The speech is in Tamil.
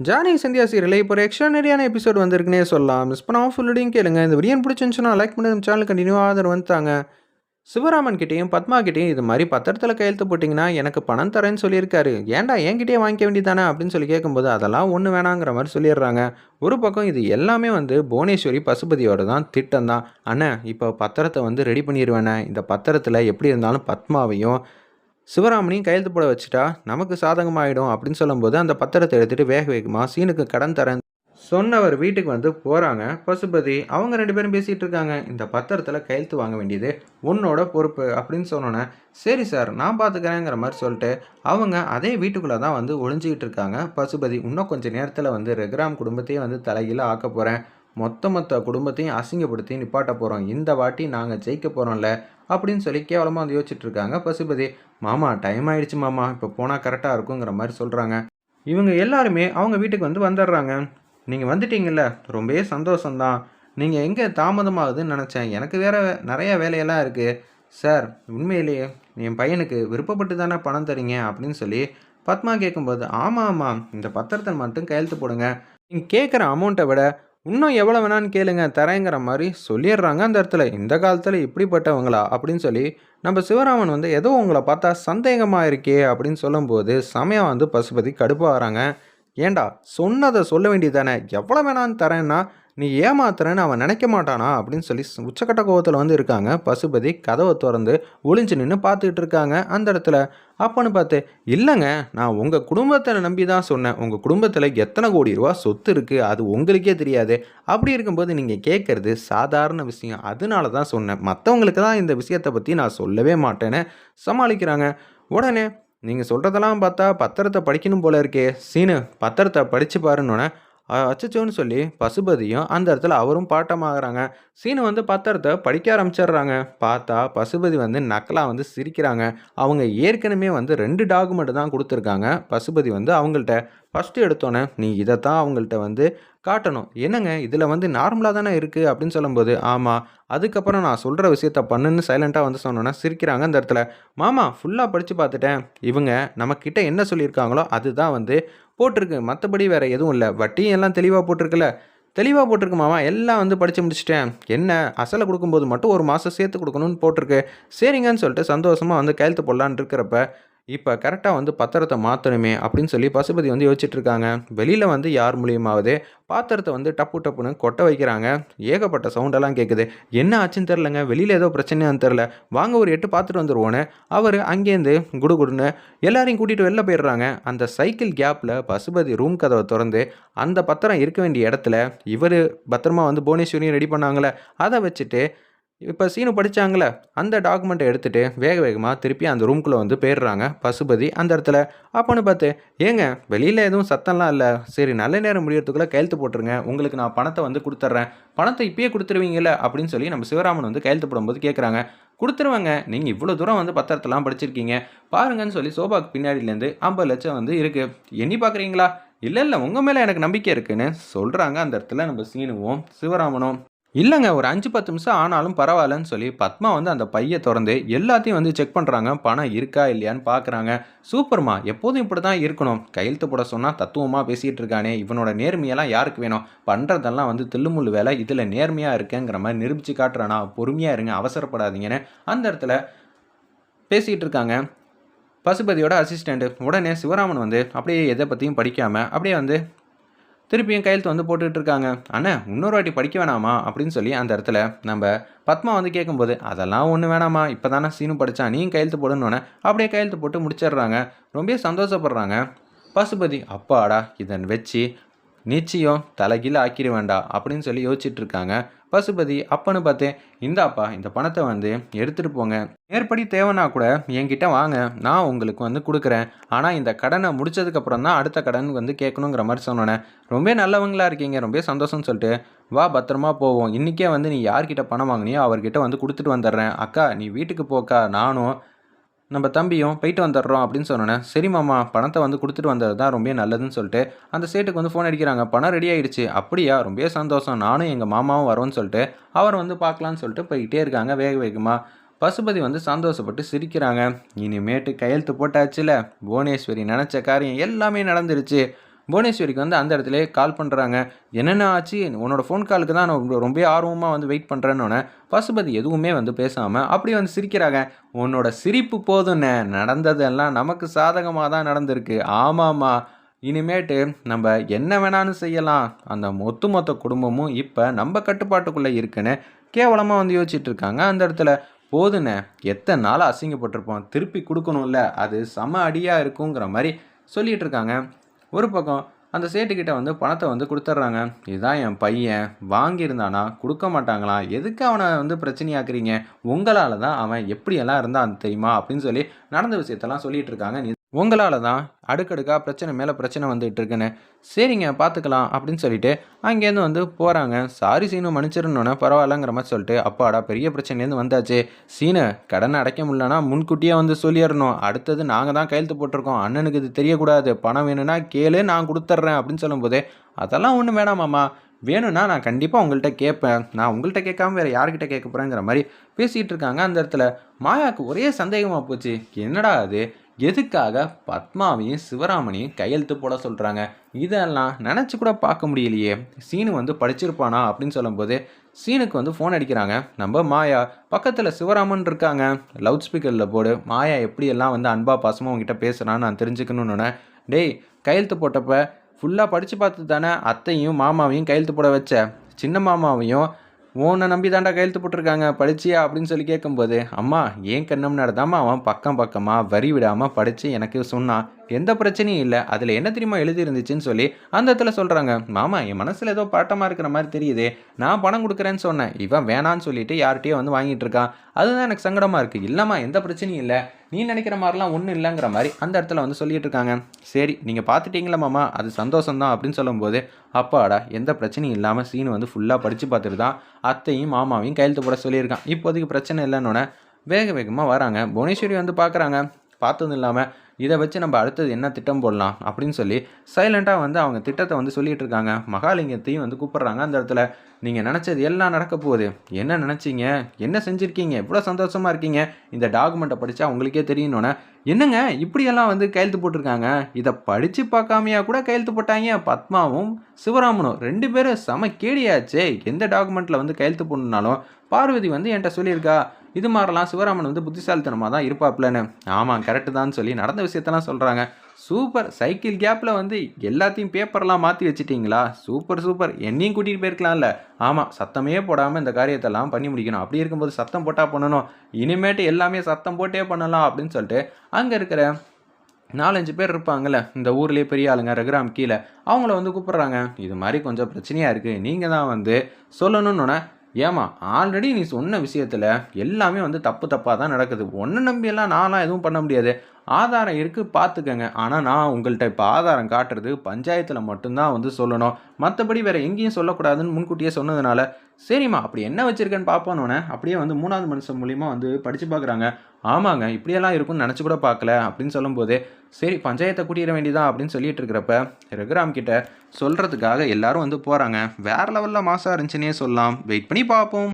ஜானி சந்தியா சீரியல் இப்போ ஒரு எக்ஸ்ட்ரானரியான எபிசோட் வந்திருக்குனே சொல்லலாம். மிஸ் பண்ணாமல் ஃபுல்லடியும் கேளுங்க. இந்த வீடியோ பிடிச்சிருந்துச்சுன்னா லைக் பண்ணி நம்ம சேனல் கண்டினியூ ஆதரவு வந்துட்டாங்க. சிவராமன் கிட்டேயும் பத்மா கிட்டேயும் இது மாதிரி பத்திரத்தில் கையெழுத்து போட்டிங்கன்னா எனக்கு பணம் தரேன்னு சொல்லியிருக்காரு. ஏன்டா என்கிட்டயே வாங்கிக்க வேண்டியதானே அப்படின்னு சொல்லி கேட்கும்போது அதெல்லாம் ஒன்று வேணாங்கிற மாதிரி சொல்லிடுறாங்க. ஒரு பக்கம் இது எல்லாமே வந்து புவனேஸ்வரி பசுபதியோட தான் திட்டம் தான். அண்ணன் இப்போ பத்திரத்தை வந்து ரெடி பண்ணிடுவேண்ணே இந்த பத்திரத்தில் எப்படி இருந்தாலும் பத்மாவையும் சிவராமனையும் கையெழுத்து போட வச்சுட்டா நமக்கு சாதகமாயிடும் அப்படின்னு சொல்லும்போது அந்த பத்திரத்தை எடுத்துகிட்டு வேக வேகமாக சீனுக்கு கடன் தரேன். சொன்னவர் வீட்டுக்கு வந்து போகிறாங்க பசுபதி அவங்க ரெண்டு பேரும் பேசிகிட்டு இருக்காங்க. இந்த பத்திரத்தில் கையெழுத்து வாங்க வேண்டியது உன்னோட பொறுப்பு அப்படின்னு சொன்னோன்னே சரி சார் நான் பார்த்துக்கிறேங்கிற மாதிரி சொல்லிட்டு அவங்க அதே வீட்டுக்குள்ளே தான் வந்து ஒளிஞ்சிக்கிட்டு இருக்காங்க. பசுபதி இன்னும் கொஞ்சம் நேரத்தில் வந்து ரெகுராம் குடும்பத்தையும் வந்து தலைகீழ ஆக்க போகிறேன் மொத்த மொத்த குடும்பத்தையும் அசிங்கப்படுத்தி நிப்பாட்ட போகிறோம் இந்த வாட்டி நாங்கள் ஜெயிக்க போகிறோம்ல அப்படின்னு சொல்லி கேவலமாக வந்து யோசிச்சுட்டு இருக்காங்க பசுபதி மாமா டைம் ஆயிடுச்சு மாமா. இப்போ போனால் கரெக்டாக இருக்குங்கிற மாதிரி சொல்கிறாங்க இவங்க எல்லாருமே அவங்க வீட்டுக்கு வந்து வந்துடுறாங்க நீங்கள் வந்துட்டீங்கல்ல ரொம்பவே சந்தோஷம்தான். நீங்கள் எங்கே தாமதமாகுதுன்னு நினச்சேன். எனக்கு வேறு நிறையா வேலையெல்லாம் இருக்குது சார் உண்மையிலேயே என் பையனுக்கு விருப்பப்பட்டு தானே பணம் தரீங்க? அப்படின்னு சொல்லி பத்மா கேட்கும்போது ஆமாம் ஆமாம் இந்த பத்திரத்தை மட்டும் கையெழுத்து போடுங்க. நீங்கள் கேட்குற அமௌண்ட்டை விட இன்னும் எவ்வளோ வேணான்னு கேளுங்க தரேங்கிற மாதிரி சொல்லிடுறாங்க அந்த இடத்துல. இந்த காலத்தில் இப்படிப்பட்டவங்களா? அப்படின்னு சொல்லி நம்ம சிவராமன் வந்து ஏதோ உங்களை பார்த்தா சந்தேகமாக இருக்கே அப்படின்னு சொல்லும்போது சமயம் வந்து பசுபதி கடுப்பாகிறாங்க. ஏண்டா சொன்னதை சொல்ல வேண்டியது தானே? எவ்வளோ வேணான்னு தரேன்னா நீ ஏமாத்துறேன்னு அவன் நினைக்க மாட்டானா? அப்படின்னு சொல்லி உச்சக்கட்ட கோவத்தில் வந்து இருக்காங்க. பசுபதி கதவை திறந்து ஒளிஞ்சு நின்று பார்த்துக்கிட்டு இருக்காங்க. அந்த இடத்துல அப்போன்னு பார்த்து இல்லைங்க நான் உங்கள் குடும்பத்தை நம்பி தான் சொன்னேன். உங்கள் குடும்பத்தில் எத்தனை கோடி ரூபா சொத்து இருக்குது அது உங்களுக்கே தெரியாது. அப்படி இருக்கும்போது நீங்கள் கேட்குறது சாதாரண விஷயம். அதனால தான் சொன்னேன். மற்றவங்களுக்கு தான் இந்த விஷயத்தை பற்றி நான் சொல்லவே மாட்டேன்னு சமாளிக்கிறாங்க. உடனே நீங்கள் சொல்கிறதெல்லாம் பார்த்தா பத்திரத்தை படிக்கணும் போல இருக்கே. சீனு பத்திரத்தை படித்து பாருன்னொன்னே அச்சச்சோன்னு சொல்லி பசுபதியும் அந்த இடத்துல அவரும் பாட்டமாகறாங்க. சீனு வந்து பத்திரத்தை படிக்க ஆரம்பிச்சிடுறாங்க. பார்த்தா பசுபதி வந்து நக்கலாக வந்து சிரிக்கிறாங்க. அவங்க ஏற்கனவே வந்து ரெண்டு டாக்குமெண்ட் தான் கொடுத்துருக்காங்க. பசுபதி வந்து அவங்கள்ட்ட ஃபஸ்ட்டு எடுத்தோன்னே நீ இதைத்தான் அவங்கள்ட்ட வந்து காட்டணும். என்னங்க? இதில் வந்து நார்மலாக தானே இருக்குது அப்படின்னு சொல்லும்போது ஆமாம் அதுக்கப்புறம் நான் சொல்கிற விஷயத்த பண்ணுன்னு சைலண்ட்டாக வந்து சொன்னோன்னே சிரிக்கிறாங்க அந்த இடத்துல. மாமா ஃபுல்லாக படித்து பார்த்துட்டேன். இவங்க நம்மக்கிட்ட என்ன சொல்லியிருக்காங்களோ அதுதான் வந்து போட்டிருக்கு. மற்றபடி வேறு எதுவும் இல்லை. வட்டியும் எல்லாம் தெளிவாக போட்டிருக்குல்ல. தெளிவாக போட்டிருக்கு மாமா. எல்லாம் வந்து படித்து முடிச்சிட்டேன். என்ன? அசலை கொடுக்கும்போது மட்டும் ஒரு மாதம் சேர்த்து கொடுக்கணும்னு போட்டிருக்கு. சரிங்கன்னு சொல்லிட்டு சந்தோஷமாக வந்து கையெழுத்து போடலான்னு இருக்கிறப்ப இப்போ கரெக்டாக வந்து பத்திரத்தை மாற்றணுமே அப்படின்னு சொல்லி பசுபதி வந்து யோசிச்சுட்டு இருக்காங்க வெளியில் வந்து யார் மூலியமாவது பாத்திரத்தை வந்து டப்பு டப்புன்னு கொட்ட வைக்கிறாங்க. ஏகப்பட்ட சவுண்டெல்லாம் கேட்குது என்ன ஆச்சுன்னு தெரிலங்க வெளியில் ஏதோ பிரச்சனையான்னு தெரில வாங்க ஒரு எட்டு பார்த்துட்டு வந்துடுவோன்னு அவர் அங்கேருந்து குடுகுடுன்னு எல்லாரையும் கூட்டிகிட்டு வெளில போயிடுறாங்க. அந்த சைக்கிள் கேப்பில் பசுபதி ரூம் கதவை திறந்து அந்த பத்திரம் இருக்க வேண்டிய இடத்துல இவர் பத்திரமா வந்து புவனேஸ்வரியும் ரெடி பண்ணாங்களே அதை வச்சுட்டு இப்போ சீனு படித்தாங்களே அந்த டாக்குமெண்ட்டை எடுத்துகிட்டு வேக வேகமாக திருப்பி அந்த ரூம்குள்ளே வந்து போயிடுறாங்க. பசுபதி அந்த இடத்துல. அப்போன்னு பார்த்து ஏங்க வெளியில் எதுவும் சத்தம்லாம் இல்லை. சரி நல்ல நேரம் முடியறதுக்குள்ளே கையெழுத்து போட்டுருங்க. உங்களுக்கு நான் பணத்தை வந்து கொடுத்துட்றேன் பணத்தை இப்பயே கொடுத்துருவீங்கல்ல அப்படின்னு சொல்லி நம்ம சிவராமன் வந்து கையெழுத்து போடும்போது கேட்குறாங்க கொடுத்துருவாங்க. நீங்கள் இவ்வளோ தூரம் வந்து பத்திரத்தெல்லாம் படிச்சிருக்கீங்க. பாருங்கன்னு சொல்லி சோபாக்கு பின்னாடியிலேருந்து ஐம்பது லட்சம் வந்து இருக்குது எண்ணி பார்க்குறீங்களா இல்லை இல்லை. உங்கள் மேலே எனக்கு நம்பிக்கை இருக்குன்னு சொல்கிறாங்க அந்த இடத்துல நம்ம சீனுவும் சிவராமனும். இல்லைங்க ஒரு அஞ்சு பத்து நிமிஷம் ஆனாலும் பரவாயில்லன்னு சொல்லி பத்மா வந்து அந்த பையை திறந்து எல்லாத்தையும் வந்து செக் பண்ணுறாங்க பணம் இருக்கா இல்லையான்னு பார்க்குறாங்க சூப்பர்மா எப்போதும் இப்படி தான் இருக்கணும். கையெழுத்து போட சொன்னால் தத்துவமாக பேசிகிட்டு இருக்கானே. இவனோட நேர்மையெல்லாம் யாருக்கு வேணும்? பண்ணுறதெல்லாம் வந்து தில்லுமுள்ளு வேலை. இதில் நேர்மையாக இருக்கேங்கிற மாதிரி நிரூபித்து காட்டுறானா. பொறுமையாக இருங்க அவசரப்படாதீங்கன்னு அந்த இடத்துல பேசிகிட்டு இருக்காங்க. பசுபதியோட அசிஸ்டண்ட்டு உடனே சிவராமன் வந்து அப்படியே எதை பற்றியும் படிக்காமல் அப்படியே வந்து திருப்பியும் கையெழுத்து வந்து போட்டுக்கிட்டு இருக்காங்க அண்ணா இன்னொரு வாட்டி படிக்க வேணாமா? அப்படின்னு சொல்லி அந்த இடத்துல நம்ம பத்மா வந்து கேட்கும்போது அதெல்லாம் ஒன்று வேணாமா? இப்போ தானே சீனு படித்தா நீ கையெழுத்து போடணுன்னே அப்படியே கையெழுத்து போட்டு முடிச்சிடுறாங்க. ரொம்ப சந்தோஷப்படுறாங்க. பசுபதி அப்பாடா இதன் வச்சு நிச்சயம் தலைகீழ ஆக்கிட வேண்டாம் அப்படின்னு சொல்லி யோசிச்சுட்டு இருக்காங்க. பசுபதி அப்பன்னு பார்த்தேன் இந்தாப்பா இந்த பணத்தை வந்து எடுத்துகிட்டு போங்க. மேற்படி தேவைன்னா கூட என்கிட்ட வாங்க. நான் உங்களுக்கு வந்து கொடுக்குறேன். ஆனால் இந்த கடனை முடிச்சதுக்கப்புறம் தான் அடுத்த கடன் வந்து கேட்கணுங்கிற மாதிரி சொன்னோன்னே ரொம்ப நல்லவங்களா இருக்கீங்க. ரொம்ப சந்தோஷம்னு சொல்லிட்டு வா பத்திரமா போவோம். இன்றைக்கே வந்து நீ யார்கிட்ட பணம் வாங்கினியோ அவர்கிட்ட வந்து கொடுத்துட்டு வந்துடுறேன். அக்கா நீ வீட்டுக்கு போக்கா. நானும் நம்ம தம்பியும் போயிட்டு வந்துடுறோம் அப்படின்னு சொன்னோன்னே சரி மாமா பணத்தை வந்து கொடுத்துட்டு வந்தது தான் ரொம்ப நல்லதுன்னு சொல்லிட்டு அந்த சேட்டுக்கு வந்து ஃபோன் அடிக்கிறாங்க. பணம் ரெடி ஆகிடுச்சு அப்படியா? ரொம்ப சந்தோஷம். நானும் எங்கள் மாமாவும் வரோன்னு சொல்லிட்டு அவர் வந்து பார்க்கலான்னு சொல்லிட்டு போயிட்டே இருக்காங்க வேக வேகமாக பசுபதி வந்து சந்தோஷப்பட்டு சிரிக்கிறாங்க. இனிமேட்டு கையெழுத்து போட்டாச்சுல. புவனேஸ்வரி நினச்ச காரியம் எல்லாமே நடந்துருச்சு. புவனேஸ்வரிக்கு வந்து அந்த இடத்துல கால் பண்ணுறாங்க என்னென்ன ஆச்சு? உன்னோட ஃபோன் காலுக்கு தான் நான் ரொம்ப- ரொம்ப ஆர்வமாக வந்து வெயிட் பண்ணுறேன்னொன்னே பசுபதி எதுவுமே வந்து பேசாமல் அப்படி வந்து சிரிக்கிறாங்க. உன்னோட சிரிப்பு போதுண்ணே நடந்ததெல்லாம் நமக்கு சாதகமாக தான் நடந்திருக்கு. ஆமாம்மா. இனிமேட்டு நம்ம என்ன வேணாலும் செய்யலாம். அந்த மொத்து மொத்த குடும்பமும் இப்போ நம்ம கட்டுப்பாட்டுக்குள்ளே இருக்குன்னு கேவலமாக வந்து யோசிச்சுட்டு இருக்காங்க அந்த இடத்துல. போதுண்ணே எத்தனை நாளாக அசிங்கப்பட்டிருப்போம். திருப்பி கொடுக்கணும்ல. அது செம அடியாக இருக்குங்கிற மாதிரி சொல்லிகிட்ருக்காங்க ஒரு பக்கம் அந்த சேட்டுக்கிட்ட வந்து பணத்தை வந்து கொடுத்துட்றாங்க. இதுதான் என் பையன். வாங்கியிருந்தானா? கொடுக்க மாட்டாங்களாம் எதுக்கு அவனை வந்து பிரச்சனையாக்குறீங்க? உங்களால் தான் அவன் எப்படியெல்லாம் இருந்தான் தெரியுமா? அப்படின்னு சொல்லி நடந்த விஷயத்தெல்லாம் சொல்லிகிட்டு இருக்காங்க. உங்களால் தான் அடுக்கடுக்காக பிரச்சனை மேலே பிரச்சனை வந்துகிட்டு இருக்குன்னு. சரிங்க பார்த்துக்கலாம் அப்படின்னு சொல்லிட்டு அங்கேருந்து வந்து போகிறாங்க சாரி சீனு மன்னிச்சிருந்தோன்னே பரவாயில்லங்கிற மாதிரி சொல்லிட்டு அப்பாடா பெரிய பிரச்சனைலேருந்து வந்தாச்சு. சீனை கடனை அடைக்க முடியலன்னா முன்கூட்டியே வந்து சொல்லிடணும். அடுத்தது நாங்கள் தான் கையெழுத்து போட்டிருக்கோம். அண்ணனுக்கு இது தெரியக்கூடாது. பணம் வேணும்னா கேளு நான் கொடுத்துட்றேன் அப்படின்னு சொல்லும்போதே அதெல்லாம் ஒன்றும் வேணாமாம்மா வேணும்னா நான் கண்டிப்பாக உங்கள்கிட்ட கேட்பேன். நான் உங்கள்கிட்ட கேட்காம வேறு யார்கிட்ட கேட்க போகிறேங்கிற மாதிரி பேசிகிட்டு இருக்காங்க அந்த இடத்துல. மாயாவுக்கு ஒரே சந்தேகமாக போச்சு. என்னடா அது எதுக்காக பத்மாவையும் சிவராமனையும் கையெழுத்து போட சொல்கிறாங்க இதெல்லாம் நினச்சி கூட பார்க்க முடியலையே. சீனு வந்து படிச்சிருப்பானா அப்படின்னு சொல்லும்போது சீனுக்கு வந்து ஃபோன் அடிக்கிறாங்க. நம்ம மாயா பக்கத்தில் சிவராமன் இருக்காங்க. லவுட் ஸ்பீக்கரில் போடு. மாயா எப்படியெல்லாம் வந்து அன்பா பாசமாக உங்ககிட்ட பேசுகிறான்னு நான் தெரிஞ்சுக்கணுன்னு டேய் கையெழுத்து போட்டப்ப ஃபுல்லாக படித்து பார்த்து தானே அத்தையும் மாமாவையும் கையெழுத்து போட வச்ச? சின்ன மாமாவையும் உன்னை நம்பி தாண்டா கையெழுத்து போட்டிருக்காங்க. படிச்சியா? அப்படின்னு சொல்லி கேட்கும்போது அம்மா ஏன் கண்ணம் நடந்தாமல் அவன் பக்கம் பக்கமாக வரி விடாமல் படித்து எனக்கு சொன்னான் எந்த பிரச்சனையும் இல்லை. அதில் என்ன தெரியுமா எழுதியிருந்துச்சுன்னு சொல்லி அந்த இடத்துல சொல்கிறாங்க மாமா என் மனசில் ஏதோ பாட்டமாக இருக்கிற மாதிரி தெரியுதே. நான் பணம் கொடுக்குறேன்னு சொன்னேன். இவன் வேணான்னு சொல்லிட்டு யார்கிட்டயோ வந்து வாங்கிட்டு இருக்கான். அதுதான் எனக்கு சங்கடமாக இருக்குது இல்லைம்மா எந்த பிரச்சனையும் இல்லை. நீ நினைக்கிற மாதிரிலாம் ஒன்றும் இல்லைங்கிற மாதிரி அந்த இடத்துல வந்து சொல்லிட்டு இருக்காங்க. சரி நீங்கள் பார்த்துட்டீங்களா மாமா? அது சந்தோஷம்தான் அப்படின்னு சொல்லும்போது அப்பாடா எந்த பிரச்சனையும் இல்லாமல் சீனு வந்து ஃபுல்லாக படித்து பார்த்துட்டு தான் அத்தையும் மாமாவையும் கையெழுத்து போட சொல்லியிருக்கான். இப்போதைக்கு பிரச்சனை இல்லைன்னொன்னே வேக வேகமாக வராங்க. புவனேஸ்வரி வந்து பார்க்குறாங்க. பார்த்ததும் இல்லாமல் இதை வச்சு நம்ம அடுத்தது என்ன திட்டம் போடலாம் அப்படின்னு சொல்லி சைலண்ட்டாக வந்து அவங்க திட்டத்தை வந்து சொல்லிகிட்டு இருக்காங்க. மகாலிங்கத்தையும் வந்து கூப்பிட்றாங்க அந்த இடத்துல. நீங்கள் நினச்சது எல்லாம் நடக்க போகுது. என்ன நினச்சிங்க? என்ன செஞ்சுருக்கீங்க? எவ்வளோ சந்தோஷமாக இருக்கீங்க. இந்த டாக்குமெண்ட்டை படித்தா உங்களுக்கே தெரியணுன்னே என்னங்க? இப்படியெல்லாம் வந்து கையெழுத்து போட்டிருக்காங்க. இதை படித்து பார்க்காமையா கூட கையெழுத்து போட்டாங்க. பத்மாவும் சிவராமனும் ரெண்டு பேரும் செம கேடியாச்சே எந்த டாக்குமெண்ட்டில் வந்து கையெழுத்து போடணுன்னாலும் பார்வதி வந்து என்கிட்ட சொல்லியிருக்கா இது மாதிரிலாம் சிவராமன் வந்து புத்திசாலித்தனமாக தான் இருப்பாப்லன்னு. ஆமாம் கரெக்டு தான் சொல்லி நடந்த விஷயத்தெல்லாம் சொல்கிறாங்க சூப்பர் சைக்கிள் கேப்பில் வந்து எல்லாத்தையும் பேப்பர்லாம் மாற்றி வச்சிட்டிங்களா? Super super. என்னையும் கூட்டிகிட்டு போயிருக்கலாம்ல. ஆமாம் சத்தமே போடாமல் இந்த காரியத்தெல்லாம் பண்ணி முடிக்கணும். அப்படி இருக்கும்போது சத்தம் போட்டால் பண்ணணும். இனிமேட்டு எல்லாமே சத்தம் போட்டே பண்ணலாம் அப்படின்னு சொல்லிட்டு அங்கே இருக்கிற நாலஞ்சு பேர் இருப்பாங்கல்ல இந்த ஊர்லேயே பெரிய ஆளுங்க ரகுராம் கீழே அவங்கள வந்து கூப்பிட்றாங்க. இது மாதிரி கொஞ்சம் பிரச்சனையாக இருக்குது நீங்கள் தான் வந்து சொல்லணுன்னொன்னே ஏமா ஆல்ரெடி நீ சொன்ன விஷயத்தில் எல்லாமே வந்து தப்பு தப்பாக தான் நடக்குது. ஒன்றை நம்பியெல்லாம் நான்லாம் எதுவும் பண்ண முடியாது. ஆதாரம் இருக்குது பார்த்துக்கங்க. ஆனால் நான் உங்கள்கிட்ட இப்போ ஆதாரம் காட்டுறது பஞ்சாயத்தில் மட்டும்தான் வந்து சொல்லணும். மற்றபடி வேறு எங்கேயும் சொல்லக்கூடாதுன்னு முன்கூட்டியே சொன்னதுனால சரிம்மா அப்படி என்ன வச்சுருக்கேன்னு பார்ப்போன்னொன்னே அப்படியே வந்து மூணாவது மனுஷன் மூலிமா வந்து படித்து பார்க்குறாங்க. ஆமாங்க இப்படியெல்லாம் இருக்கும்னு நினச்சி கூட பார்க்கல அப்படின்னு சொல்லும்போது சரி பஞ்சாயத்தை கூட்டிட வேண்டியதா? அப்படின்னு சொல்லிட்டு இருக்கிறப்ப ரகுராம் கிட்ட சொல்கிறதுக்காக எல்லாரும் வந்து போகிறாங்க வேறு லெவலில் மாசாக இருந்துச்சுன்னே சொல்லலாம். வெயிட் பண்ணி பார்ப்போம்.